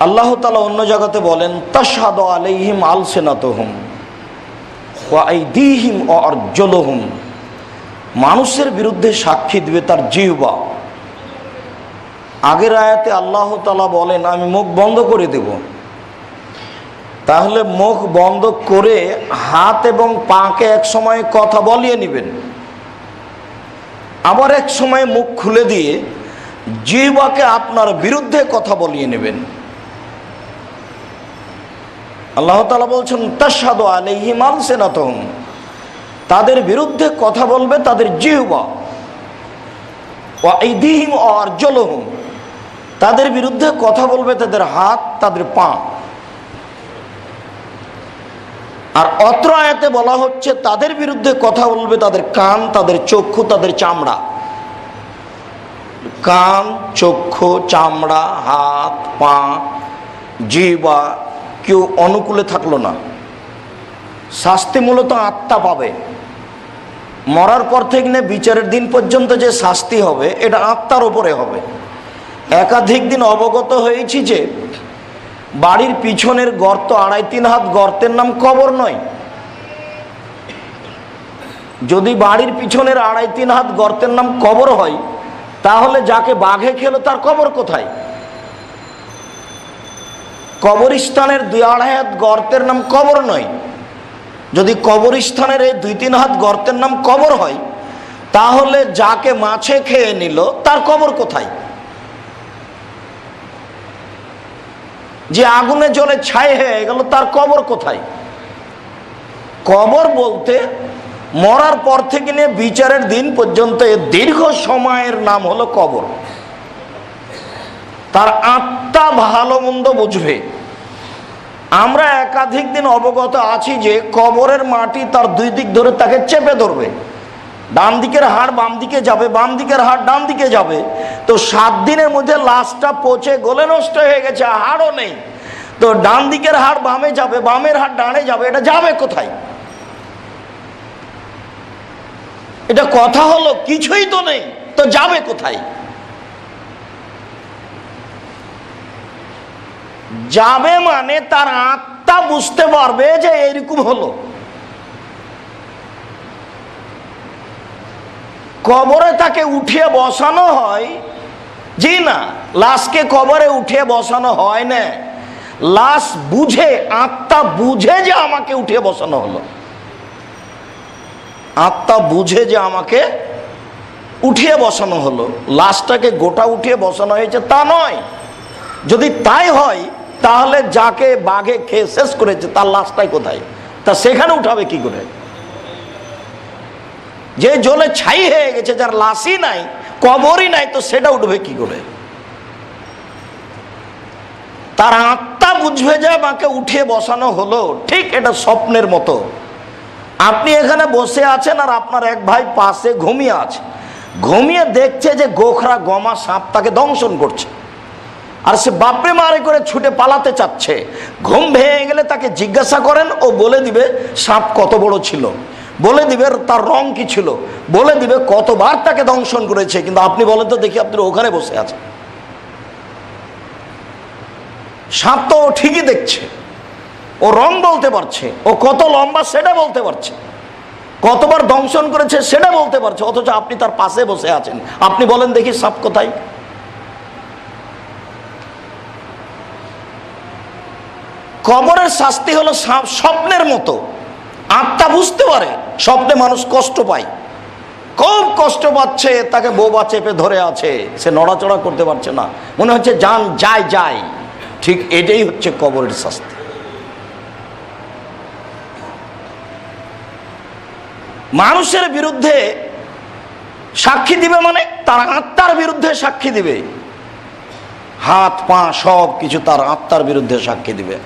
আল্লাহ তালা অন্য জায়গাতে বলেন তাসাদ আলাইহিম আল সেনাতহম ও আইদিহিম ও অর্জলহুম মানুষের বিরুদ্ধে সাক্ষী দিবে তার জিহবা। আগের আয়াতে আল্লাহ তালা বলেন, আমি মুখ বন্ধ করে দেব। তাহলে মুখ বন্ধ করে হাত এবং পাকে এক সময় কথা বলিয়ে নেবেন। আবার এক সময় মুখ খুলে দিয়ে জিহ্বাকে আপনার বিরুদ্ধে কথা বলিয়ে নেবেন। আল্লাহ তালা বলছেন তাসাদ আলহিম আল সেনাতহম তাদের বিরুদ্ধে কথা বলবে তাদের জিহ্বা। ইদিহিম আর্জলহম। তাদের বিরুদ্ধে কথা বলবে তাদের হাত, তাদের পা। আর অত্র আয়াতে বলা হচ্ছে, তাদের বিরুদ্ধে কথা বলবে তাদের কান, তাদের চক্ষু, তাদের চামড়া। কান, চক্ষু, চামড়া, হাত, পা জিবা কেউ অনুকূলে থাকল না। শাস্তি মূলত আত্মা পাবে। মরার পর থেকে নিয়ে বিচারের দিন পর্যন্ত যে শাস্তি হবে, এটা আত্মার ওপরে হবে। একাধিক দিন অবগত হয়েছি যে, বাড়ির পিছনের গর্ত আড়াই তিন হাত গর্তের নাম কবর নয়। যদি বাড়ির পিছনের আড়াই তিন হাত গর্তের নাম কবর হয়, তাহলে যাকে বাঘে খেলো তার কবর কোথায়? কবরস্থানের দুই আড়াই হাত গর্তের নাম কবর নয়। যদি কবরস্থানের এই দুই তিন হাত গর্তের নাম কবর হয়, তাহলে যাকে মাছে খেয়ে নিল, তার কবর কোথায়? যে আগুনে জলে ছাই হয়ে গেল, তার কবর কোথায়? কবর বলতে মরার পর থেকে নিয়ে বিচারের দিন পর্যন্ত দীর্ঘ সময়ের নাম হলো কবর। তার আত্মা ভালো মন্দ বুঝবে। আমরা একাধিক দিন অবগত আছি যে কবরের মাটি তার দুই দিক ধরে তাকে চেপে ধরবে। ডান দিকের হাড় বাম দিকে যাবে, বাম দিকের হাড় ডান দিকে যাবে। তো সাত দিনের মধ্যে লাশটা পচে গলে নষ্ট হয়ে গেছে হাড়ও নেই। তো ডান দিকের হাড় বামে যাবে, বামের হাড় ডানে যাবে, এটা যাবে কোথায়? এটা কথা হলো, কিছুই তো নেই, তো যাবে কোথায়? যাবে মানে তার আত্মা বুঝতে পারবে যে এরকম হলো। কবরে তাকে উঠিয়ে বসানো হয়, জি না, লাশকে কবরে উঠিয়ে বসানো হয় না। লাশ বুঝে, আত্মা বুঝে যে আমাকে উঠিয়ে বসানো হলো। আত্মা বুঝে যে আমাকে উঠিয়ে বসানো হলো। লাশটাকে গোটা উঠিয়ে বসানো হয়েছে তা নয়। যদি তাই হয় তাহলে যাকে বাঘে খেয়ে শেষ করেছে, তার লাশটাই কোথায়? তা সেখানে উঠাবে কি করে? যে জলে ছাই হয়ে গেছে, যার লাশই নাই, কবরই নাই, তো সেটা উঠবে কি করে? তার আত্মা বুঝবে যে আমাকে উঠিয়ে বসানো হলো, ঠিক এটা স্বপ্নের মতো। আপনি এখানে বসে আছেন আর আপনার এক ভাই পাশে ঘুমিয়ে আছে। ঘুমিয়ে দেখছে যে গোখরা গমা সাপ তাকে দংশন করছে। আর সে বাপরে মারে করে ছুটে পালাতে চাচ্ছে। ঘুম ভেঙে গেলে তাকে জিজ্ঞাসা করেন, ও বলে দিবে সাপ কত বড় ছিল। বলে দিবে তার রং কি ছিল। বলে দিবে কতবার তাকে দংশন করেছে। কিন্তু আপনি বলেন তো, দেখি আপনি ওখানে বসে আছেন। সাপ তো ও ঠিকই দেখছে। ও রং বলতে পারছে। ও কত লম্বা সেটা বলতে পারছে। কতবার দংশন করেছে সেটা বলতে পারছে। অথচ আপনি তার পাশে বসে আছেন। আপনি বলেন, দেখি সাপ কোথায়? কবরের শাস্তি হলো স্বপ্নের মতো। আত্মা বুঝতে পারে, স্বপ্নে মানুষ কষ্ট পায়। খুব কষ্ট পাচ্ছে, তাকে বোবা চেপে ধরে আছে। সে নড়াচড়া করতে পারছে না। মনে হচ্ছে যান যায় যায় ঠিক এটাই হচ্ছে কবরের শাস্তি। মানুষের বিরুদ্ধে সাক্ষী দিবে মানে তার আত্মার বিরুদ্ধে সাক্ষী দিবে। হাত, পা সব কিছু তার আত্মার বিরুদ্ধে সাক্ষী দিবে।